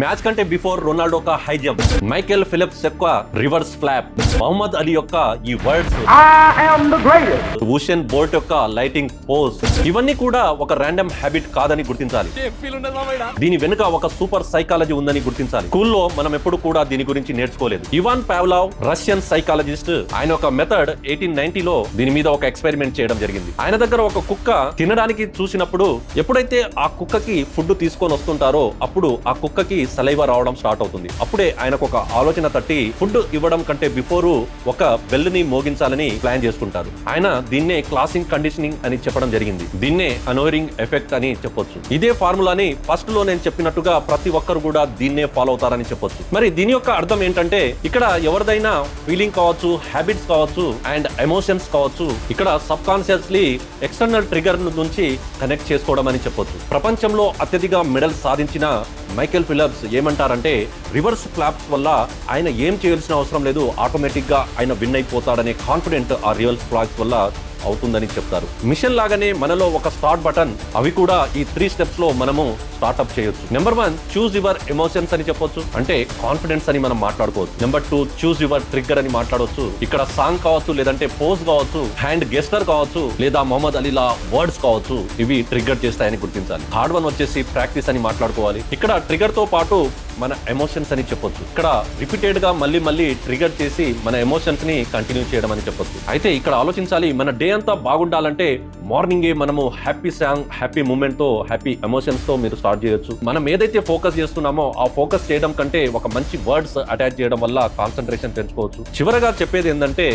Match కంటే before Ronaldo యొక్క high jump Michael Phelps యొక్క రివర్స్ ఫ్లాప్ మహమ్మద్ అలీ యొక్క ఈ వర్డ్స్. ఉషెన్ బోల్ట్ యొక్క లైటింగ్ పోజ్ ఇవన్నీ కూడా ఒక ర్యాండమ్ హ్యాబిట్ కాదని గుర్తించాలి. దీని వెనుక ఒక సూపర్ సైకాలజీ ఉందని గుర్తించాలి. స్కూల్లో మనం ఎప్పుడు కూడా దీని గురించి నేర్చుకోలేదు. ఇవాన్ పావ్లావ్ రష్యన్ సైకాలజిస్ట్ ఆయన ఒక మెథడ్ ఎయిటీన్ నైన్టీలో దీని మీద ఒక ఎక్స్పెరిమెంట్ చేయడం జరిగింది. ఆయన దగ్గర ఒక కుక్క తినడానికి చూసినప్పుడు ఎప్పుడైతే ఆ కుక్కకి ఫుడ్ తీసుకొని వస్తుంటారో అప్పుడు ఆ కుక్కకి సలైవ రావడం స్టార్ట్ అవుతుంది. అప్పుడే ఆయనకు ఒక ఆలోచన తట్టి ఫుడ్ ఇవ్వడం కంటే బిఫోర్ ఒక బెల్ని మోగించాలని ప్లాన్ చేసుకుంటారు. ఆయన దీన్నే క్లాసింగ్ కండిషనింగ్ అని చెప్పడం జరిగింది. దీన్నే అనోరింగ్ ఎఫెక్ట్ అని చెప్పొచ్చు. ఇదే ఫార్ములాని ఫస్ట్లో నేను చెప్పినట్టుగా ప్రతి ఒక్కరు కూడా దీన్నే ఫాలో అవుతారని చెప్పొచ్చు. మరి దీని యొక్క అర్థం ఏంటంటే ఇక్కడ ఎవరిదైనా ఫీలింగ్ కావచ్చు హ్యాబిట్స్ కావచ్చు అండ్ ఎమోషన్స్ కావచ్చు ఇక్కడ సబ్ కాన్షియస్లీ ఎక్స్టర్నల్ ట్రిగర్ నుంచి కనెక్ట్ చేసుకోవడం అని చెప్పొచ్చు. ప్రపంచంలో అత్యధిక మెడల్ సాధించిన మైకేల్ ఫిలిప్స్ ఏమంటారంటే రివర్స్ ఫ్లాప్స్ వల్ల ఆయన ఏం చేయాల్సిన అవసరం లేదు ఆటోమేటిక్గా ఆయన విన్ అయిపోతాడనే కాన్ఫిడెంట్ ఆ రివర్స్ ఫ్లాప్స్ వల్ల అవుతుందని చెప్తారు. మిషన్ లాగానే మనలో ఒక స్టార్ట్ బటన్ అవి కూడా ఈ త్రీ స్టెప్స్లో మనము స్టార్ట్అప్ చేయొచ్చు. Number one choose your emotions అని చెప్పొచ్చు. అంటే కాన్ఫిడెన్స్ అని మనం మాట్లాడుకోవచ్చు. Number two choose your trigger అని మాట్లాడవచ్చు ఇక్కడ సాంగ్ కావచ్చు లేదంటే పోజ్ కావచ్చు హ్యాండ్ గెస్టర్ కావచ్చు లేదా మొహమ్మద్ అలీలా వర్డ్స్ కావచ్చు ఇవి ట్రిగ్గర్ చేస్తాయని గుర్తించాలి. థర్డ్ వన్ వచ్చేసి ప్రాక్టీస్ అని మాట్లాడుకోవాలి. ఇక్కడ ట్రిగర్తో పాటు మన ఎమోషన్స్ అని చెప్పొచ్చు. ఇక్కడ రిపీటెడ్గా మళ్ళీ మళ్ళీ ట్రిగర్ చేసి మన ఎమోషన్స్ని కంటిన్యూ చేయడం అని చెప్పొచ్చు. అయితే ఇక్కడ ఆలోచించాలి మన డే అంతా బాగుండాలంటే మార్నింగే మనము హ్యాపీ సాంగ్ హ్యాపీ మూమెంట్తో హ్యాపీ ఎమోషన్స్తో మీరు స్టార్ట్ చేయొచ్చు. మనం ఏదైతే ఫోకస్ చేస్తున్నామో ఆ ఫోకస్ చేయడం కంటే ఒక మంచి వర్డ్స్ అటాచ్ చేయడం వల్ల కాన్సన్ట్రేషన్ పెంచుకోవచ్చు. చివరగా చెప్పేది ఏంటంటే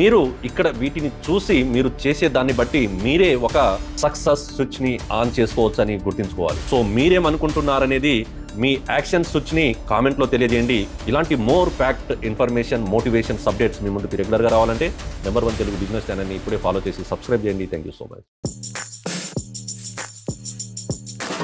మీరు ఇక్కడ వీటిని చూసి మీరు చేసే దాన్ని బట్టి మీరే ఒక సక్సెస్ స్విచ్ని ఆన్ చేసుకోవచ్చు అని గుర్తుంచుకోవాలి. సో మీరేమనుకుంటున్నారనేది మీ యాక్షన్ స్విచ్ని కామెంట్లో తెలియజేయండి. ఇలాంటి more fact information motivation updates మీ ముందుకు రెగ్యులర్గా రావాలంటే నెంబర్ వన్ తెలుగు బిజినెస్ ఛానల్ని ఇప్పుడే ఫాలో చేసి సబ్స్క్రైబ్ చేయండి. Thank you so much.